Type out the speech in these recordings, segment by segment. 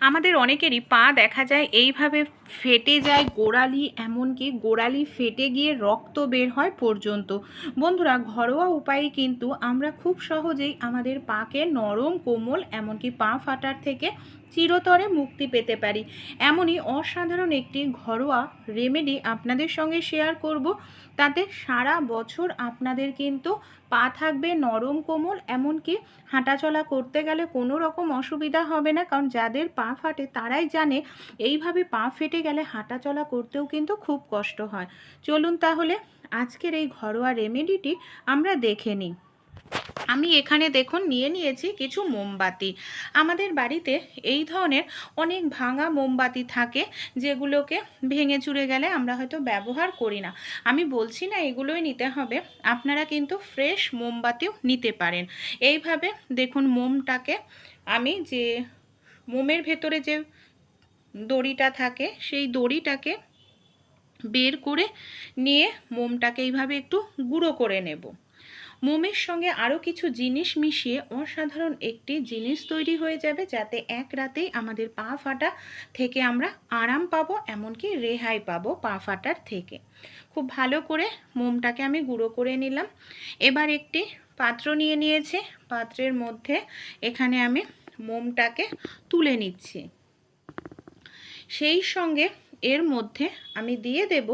আমাদের অনেকেরই পা দেখা যায় এইভাবে ফেটে যায় গোড়ালি, এমনকি গোড়ালি ফেটে গিয়ে রক্ত বের হয় পর্যন্ত। বন্ধুরা, ঘরোয়া উপায়ে কিন্তু আমরা খুব সহজেই আমাদের পাকে নরম কোমল, এমনকি পা ফাটার থেকে চিরতরে মুক্তি পেতে পারি। এমনই অসাধারণ একটি ঘরোয়া রেমেডি আপনাদের সঙ্গে শেয়ার করব। তাতে সারা বছর আপনাদের কিন্তু পা থাকবে নরম কোমল, এমনকি হাঁটাচলা করতে গেলে কোনো রকম অসুবিধা হবে না, কারণ যাদের পা ফাটে তারাই জানে এইভাবে পা ফেটে গেলে হাঁটাচলা করতেও কিন্তু খুব কষ্ট হয়। চলুন তাহলে আজকের এই ঘরোয়া রেমেডিটি আমরা দেখে নিই। আমি এখানে দেখুন নিয়ে নিয়েছি কিছু মোমবাতি। আমাদের বাড়িতে এই ধরনের অনেক ভাঙা মোমবাতি থাকে যেগুলোকে ভেঙে চুরে গেলে আমরা হয়তো ব্যবহার করি না। আমি বলছি না এগুলোই নিতে হবে, আপনারা কিন্তু ফ্রেশ মোমবাতিও নিতে পারেন। এইভাবে দেখুন মোমটাকে আমি যে মোমের ভেতরে যে দড়িটা থাকে সেই দড়িটাকে বের করে নিয়ে মোমটাকে এইভাবে একটু গুঁড়ো করে নেব। মোমের সঙ্গে আরও কিছু জিনিস মিশিয়ে অসাধারণ একটি জিনিস তৈরি হয়ে যাবে যাতে এক রাতেই আমাদের পা ফাটা থেকে আমরা আরাম পাবো, এমনকি রেহাই পাবো পা ফাটার থেকে। খুব ভালো করে মোমটাকে আমি গুঁড়ো করে নিলাম। এবার একটি পাত্র নিয়ে নিয়েছি। পাত্রের মধ্যে এখানে আমি মোমটাকে তুলে নিচ্ছি। সেই সঙ্গে এর মধ্যে আমি দিয়ে দেব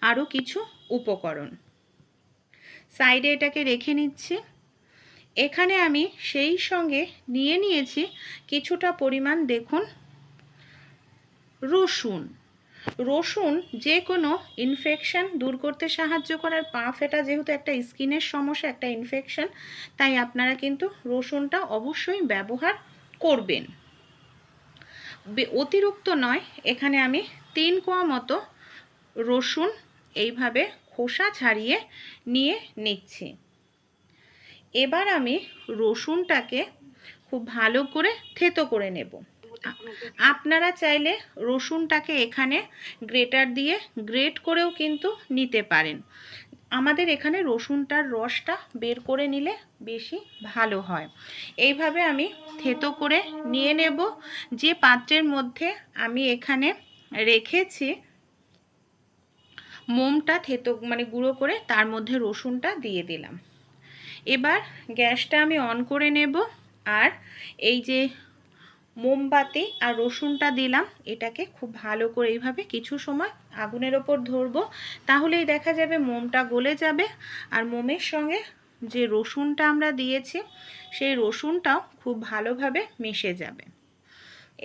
আরও কিছু উপকরণ। সাইডে এটাকে রেখে নিচ্ছি। এখানে আমি সেই সঙ্গে নিয়ে নিয়েছি কিছুটা পরিমাণ দেখুন, রসুন। রসুন যে কোনো ইনফেকশন দূর করতে সাহায্য করার পা ফেটা যেহেতু একটা স্কিনের সমস্যা, একটা ইনফেকশন তাই আপনারা কিন্তু রসুনটা অবশ্যই ব্যবহার করবেন। অতিরিক্ত নয়, এখানে আমি তিন কোয়া মতো রসুন এইভাবে খোসা ছাড়িয়ে নিয়ে নিচ্ছি। এবার আমি রসুনটাকে খুব ভালো করে থেতো করে নেব। আপনারা চাইলে রসুনটাকে এখানে গ্রেটার দিয়ে গ্রেট করেও কিন্তু নিতে পারেন। আমাদের এখানে রসুনটার রসটা বের করে নিলে বেশি ভালো হয়। এইভাবে আমি থেতো করে নিয়ে নেব। যে পাত্রের মধ্যে আমি এখানে রেখেছি মোমটা থেতো মানে গুঁড়ো করে তার মধ্যে রসুনটা দিয়ে দিলাম। এবার গ্যাসটা আমি অন করে নেব আর এই যে মোমবাতি আর রসুনটা দিলাম, এটাকে খুব ভালো করে এইভাবে কিছু সময় আগুনের ওপর ধরবো, তাহলেই দেখা যাবে মোমটা গলে যাবে। আর মোমের সঙ্গে যে রসুনটা আমরা দিয়েছি, সেই রসুনটাও খুব ভালোভাবে মিশে যাবে।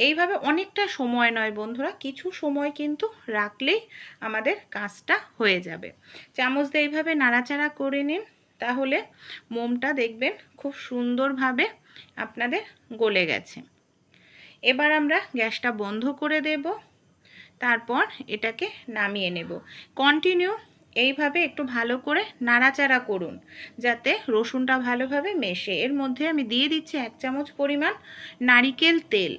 এইভাবে অনেকটা সময় নয় বন্ধুরা, কিছু সময় কিন্তু রাখলেই আমাদের কাজটা হয়ে যাবে। চামচ দিয়ে এইভাবে নাড়াচাড়া করে নিন, তাহলে মোমটা দেখবেন খুব সুন্দরভাবে আপনাদের গলে গেছে। এবার আমরা গ্যাসটা বন্ধ করে দেব, তারপর এটাকে নামিয়ে নেব। কন্টিনিউ এইভাবে একটু ভালো করে নাড়াচাড়া করুন, যাতে রসুনটা ভালোভাবে মেশে। এর মধ্যে আমি দিয়ে দিচ্ছি এক চামচ পরিমাণ নারিকেল তেল।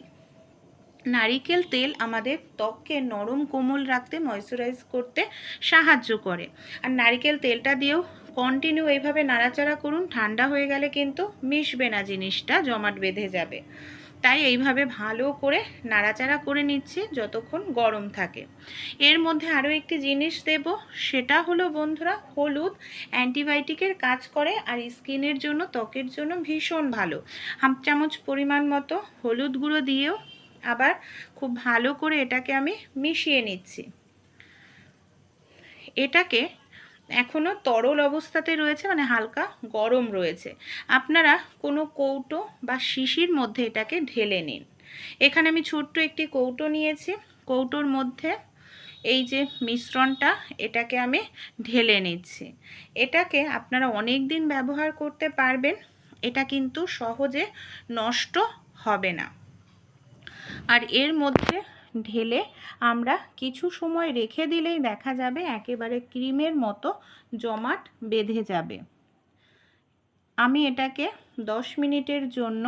নারিকেল তেল আমাদের ত্বককে নরম কোমল রাখতে ময়শ্চারাইজ করতে সাহায্য করে। আর নারিকেল তেলটা দিয়েও কন্টিনিউ এইভাবে নাড়াচাড়া করুন, ঠান্ডা হয়ে গেলে কিন্তু মিশবে না জিনিসটা, জমাট বেঁধে যাবে। তাই এইভাবে ভালো করে নাড়াচাড়া করে নিচ্ছি যতক্ষণ গরম থাকে। এর মধ্যে আরও একটি জিনিস দেব, সেটা হলো বন্ধুরা হলুদ অ্যান্টিবায়োটিকের কাজ করে আর স্কিনের জন্য, ত্বকের জন্য ভীষণ ভালো। হাফ চামচ পরিমাণ মতো হলুদ গুঁড়ো দিয়েও আবার খুব ভালো করে এটাকে আমি মিশিয়ে নিচ্ছি। এটাকে এখনও তরল অবস্থাতে রয়েছে মানে হালকা গরম রয়েছে। আপনারা কোনো কৌটো বা শিশির মধ্যে এটাকে ঢেলে নিন। এখানে আমি ছোট্ট একটি কৌটো নিয়েছি। কৌটোর মধ্যে এই যে মিশ্রণটা, এটাকে আমি ঢেলে নিচ্ছি। এটাকে আপনারা অনেক দিন ব্যবহার করতে পারবেন। এটা কিন্তু সহজে নষ্ট হবে না। আর এর মধ্যে ঢেলে আমরা কিছু সময় রেখে দিলেই দেখা যাবে একেবারে ক্রিমের মতো জমাট বেঁধে যাবে। আমি এটাকে দশ মিনিটের জন্য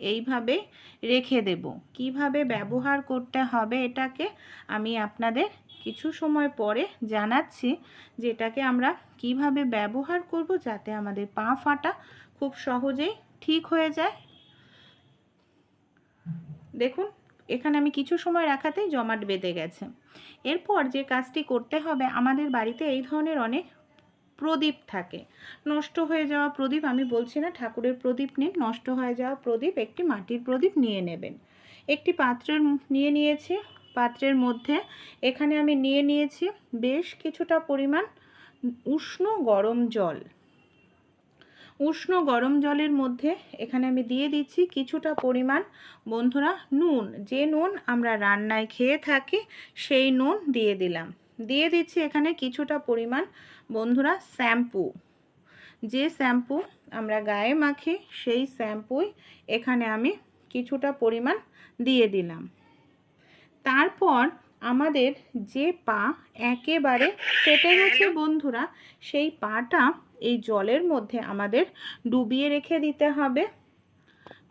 এইভাবে রেখে দেব। কীভাবে ব্যবহার করতে হবে এটাকে আমি আপনাদের কিছু সময় পরে জানাচ্ছি যে এটাকে আমরা কীভাবে ব্যবহার করব যাতে আমাদের পা ফাটা খুব সহজেই ঠিক হয়ে যায়। দেখুন এখানে আমি কিছু সময় রাখাতেই জমাট বেঁধে গেছে। এরপর যে কাজটি করতে হবে, আমাদের বাড়িতে এই ধরনের অনেক প্রদীপ থাকে। নষ্ট হয়ে যাওয়া প্রদীপ, আমি বলছি না ঠাকুরের প্রদীপ নিন, নষ্ট হয়ে যাওয়া প্রদীপ একটি মাটির প্রদীপ নিয়ে নেবেন। একটি পাত্রের নিয়ে নিয়েছি। পাত্রের মধ্যে এখানে আমি নিয়ে নিয়েছি বেশ কিছুটা পরিমাণ উষ্ণ গরম জল। উষ্ণ গরম জলের মধ্যে এখানে আমি দিয়ে দিচ্ছি কিছুটা পরিমাণ, বন্ধুরা, নুন। যে নুন আমরা রান্নায় খেয়ে থাকি, সেই নুন দিয়ে দিলাম। দিয়ে দিচ্ছি এখানে কিছুটা পরিমাণ, বন্ধুরা, শ্যাম্পু। যে শ্যাম্পু আমরা গায়ে মাখি, সেই শ্যাম্পুই এখানে আমি কিছুটা পরিমাণ দিয়ে দিলাম। তারপর আমাদের যে পা একেবারে ফেটে গেছে বন্ধুরা সেই পাটা এই জলের মধ্যে আমাদের ডুবিয়ে রেখে দিতে হবে।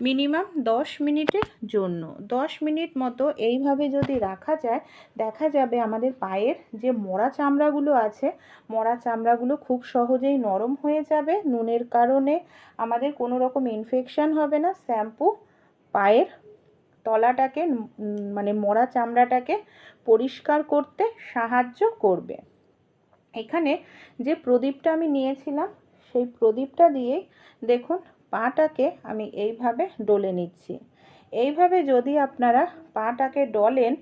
মিনিমাম দশ মিনিটের জন্য। দশ মিনিট মতো এইভাবে যদি রাখা যায় দেখা যাবে আমাদের পায়ের যে মরা চামড়াগুলো আছে মরা চামড়াগুলো খুব সহজেই নরম হয়ে যাবে। নুনের কারণে আমাদের কোনো রকম ইনফেকশান হবে না। শ্যাম্পু পায়ের তলাটাকে মানে মরা চামড়াটাকে পরিষ্কার করতে সাহায্য করবে। এখানে যে প্রদীপটা আমি নিয়েছিলাম, সেই প্রদীপটা দিয়ে দেখুন পাটাকে আমি এইভাবে ডলে নিচ্ছি। এইভাবে যদি আপনারা পাটাকে ডলেন,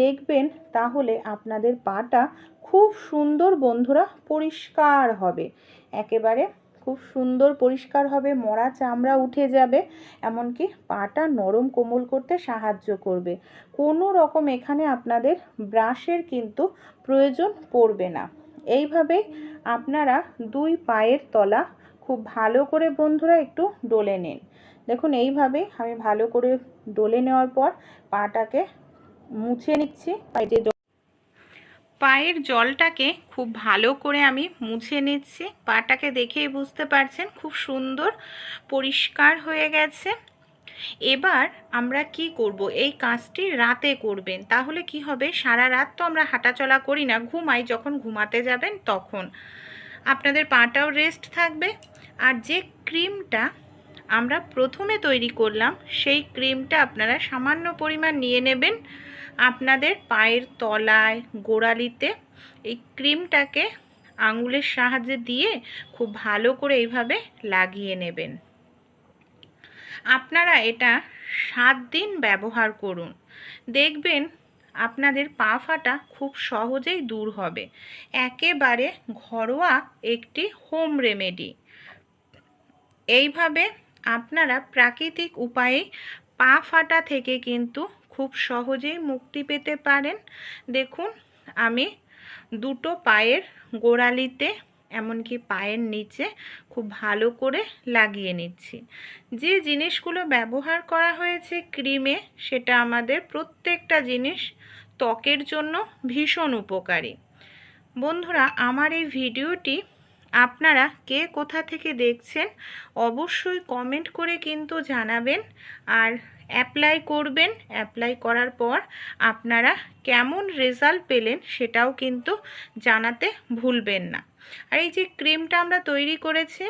দেখবেন তাহলে আপনাদের পাটা খুব সুন্দর বন্ধুরা পরিষ্কার হবে। একেবারে খুব সুন্দর পরিষ্কার হবে, মরা চামড়া উঠে যাবে, এমনকি পাটা নরম কোমল করতে সাহায্য করবে। কোনো রকম এখানে আপনাদের ব্রাশের কিন্তু প্রয়োজন পড়বে না। এইভাবেই আপনারা দুই পায়ের তলা খুব ভালো করে বন্ধুরা একটু ডলে নিন। দেখুন, এইভাবে আমি ভালো করে ডলে নেওয়ার পর পাটাকে মুছে নিচ্ছি। পায়ে পায়ের জলটাকে খুব ভালো করে আমি মুছে নিচ্ছি। পাটাকে দেখেই বুঝতে পারছেন খুব সুন্দর পরিষ্কার হয়ে গেছে। এবার আমরা কি করব? এই কাজটি রাতে করবেন। তাহলে কি হবে? সারা রাত তো আমরা হাঁটাচলা করি না, ঘুমাই। যখন ঘুমাতে যাবেন তখন। আপনাদের পাটাও রেস্ট থাকবে। আর যে ক্রিমটা আমরা প্রথমে তৈরি করলাম, সেই ক্রিমটা আপনারা সামান্য পরিমাণ নিয়ে নেবেন। আপনাদের পায়ের তলায়, গোড়ালিতে এই ক্রিমটাকে আঙুলের সাহায্যে দিয়ে খুব ভালো করে এইভাবে লাগিয়ে নেবেন। আপনারা এটা সাত দিন ব্যবহার করুন। দেখবেন আপনাদের পা ফাটা খুব সহজেই দূর হবে। একেবারে ঘরোয়া একটি হোম রেমেডি। এইভাবে আপনারা প্রাকৃতিক উপায়ে পা ফাটা থেকে কিন্তু খুব সহজেই মুক্তি পেতে পারেন। দেখুন, আমি দুটো পায়ের গোড়ালিতে, এমনকি পায়ের নিচে খুব ভালো করে লাগিয়ে নিচ্ছি। যে জিনিসগুলো ব্যবহার করা হয়েছে ক্রিমে, সেটা আমাদের প্রত্যেকটা জিনিস ত্বকের জন্য ভীষণ উপকারী। বন্ধুরা, আমার এই ভিডিওটি আপনারা কে কোথা থেকে দেখছেন, অবশ্যই কমেন্ট করে কিন্তু জানাবেন আর অ্যাপ্লাই করবেন। অ্যাপ্লাই করার পর আপনারা কেমন রেজাল্ট পেলেন সেটাও কিন্তু জানাতে ভুলবেন না। আর এই যে ক্রিমটা আমরা তৈরি করেছি,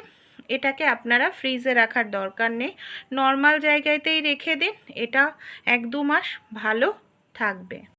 এটাকে আপনারা ফ্রিজে রাখার দরকার নেই। নর্মাল জায়গাতেই রেখে দিন, এটা এক দু মাস ভালো থাকবে।